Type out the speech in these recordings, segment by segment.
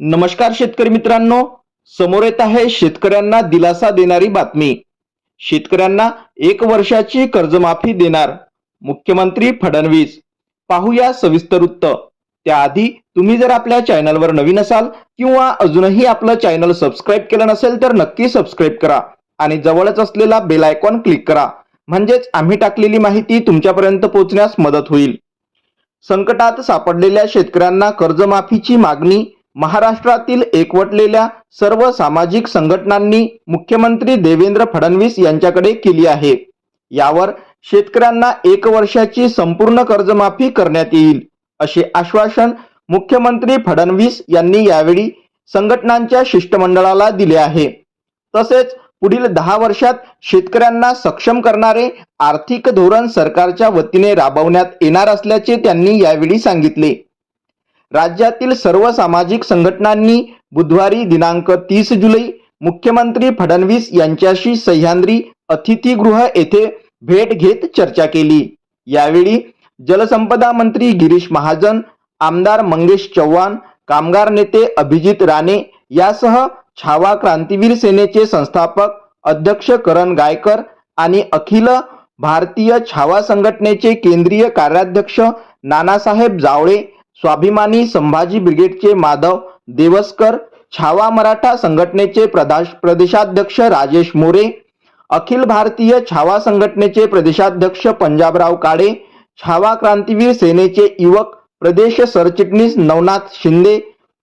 नमस्कार शेतकरी मित्रांनो. समोर येत आहे शेतकऱ्यांना दिलासा देणारी बातमी. शेतकऱ्यांना एक वर्षाची कर्जमाफी देणार मुख्यमंत्री फडणवीस. पाहूया सविस्तर वृत्त त्याआधी तुम्ही जर आपल्या चॅनलवर नवीन असाल किंवा अजूनही आपलं चॅनल सबस्क्राईब केलं नसेल तर नक्की सबस्क्राईब करा आणि जवळच असलेला बेल आयकॉन क्लिक करा. म्हणजेच आम्ही टाकलेली माहिती तुमच्यापर्यंत पोहोचण्यास मदत होईल. संकटात सापडलेल्या शेतकऱ्यांना कर्जमाफीची मागणी महाराष्ट्रातील एकवटलेल्या सर्व सामाजिक संघटनांनी मुख्यमंत्री देवेंद्र फडणवीस यांच्याकडे केली आहे. यावर शेतकऱ्यांना एक वर्षाची संपूर्ण कर्जमाफी करण्यात येईल असे आश्वासन मुख्यमंत्री फडणवीस यांनी यावेळी संघटनांच्या शिष्टमंडळाला दिले आहे. तसेच पुढील दहा वर्षात शेतकऱ्यांना सक्षम करणारे आर्थिक धोरण सरकारच्या वतीने राबवण्यात येणार असल्याचे त्यांनी यावेळी सांगितले. राज्यातील सर्व सामाजिक संघटनांनी बुधवारी दिनांक तीस जुलै मुख्यमंत्री फडणवीस यांच्याशी सह्याद्री अतिथीगृह येथे भेट घेत चर्चा केली. यावेळी जलसंपदा मंत्री गिरीश महाजन आमदार मंगेश चव्हाण कामगार नेते अभिजित राणे यासह छावा क्रांतीवीर सेनेचे संस्थापक अध्यक्ष करण गायकर आणि अखिल भारतीय छावा संघटनेचे केंद्रीय कार्याध्यक्ष नानासाहेब जावळे स्वाभिमानी संभाजी ब्रिगेडचे माधव देवस्कर छावा मराठा संघटनेचे प्रदाश प्रदेशाध्यक्ष राजेश मोरे अखिल भारतीय छावा संघटनेचे प्रदेशाध्यक्ष पंजाबराव काळे छावा क्रांतीवीर सेनेचे युवक प्रदेश सरचिटणीस नवनाथ शिंदे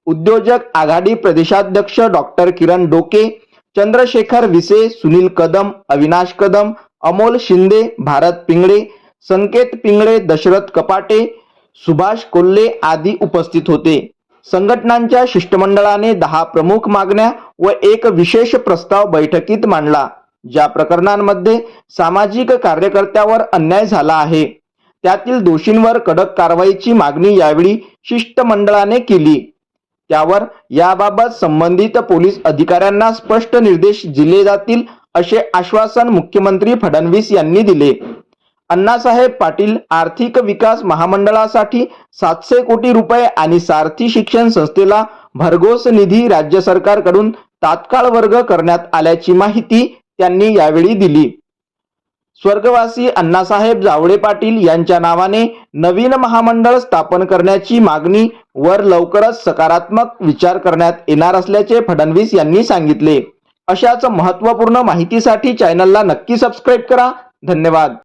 उद्योजक आघाडी प्रदेशाध्यक्ष डॉक्टर किरण डोके चंद्रशेखर विसे सुनील कदम अविनाश कदम अमोल शिंदे भारत पिंगळे संकेत पिंगळे दशरथ कपाटे सुभाष कोल्हे आदी उपस्थित होते. संघटनांच्या शिष्टमंडळाने दहा प्रमुख मागण्या व एक विशेष प्रस्ताव बैठकीत मांडला. ज्या प्रकरणांमध्ये सामाजिक कार्यकर्त्यावर अन्याय झाला आहे. त्यातील दोषींवर कडक कारवाईची मागणी यावेळी शिष्टमंडळाने केली. त्यावर याबाबत संबंधित पोलीस अधिकाऱ्यांना स्पष्ट निर्देश दिले जातील असे आश्वासन मुख्यमंत्री फडणवीस यांनी दिले. अण्णासाहेब पाटील आर्थिक विकास महामंडळासाठी सातशे कोटी रुपये आणि सारथी शिक्षण संस्थेला भरघोस निधी राज्य सरकारकडून तात्काळ वर्ग करण्यात आल्याची माहिती त्यांनी यावेळी दिली. स्वर्गवासी अण्णासाहेब जावळे पाटील यांच्या नावाने नवीन महामंडळ स्थापन करण्याची मागणी वर लवकरच सकारात्मक विचार करण्यात येणार असल्याचे फडणवीस यांनी सांगितले. अशाच महत्त्वपूर्ण माहितीसाठी चॅनलला नक्की सबस्क्राईब करा. धन्यवाद.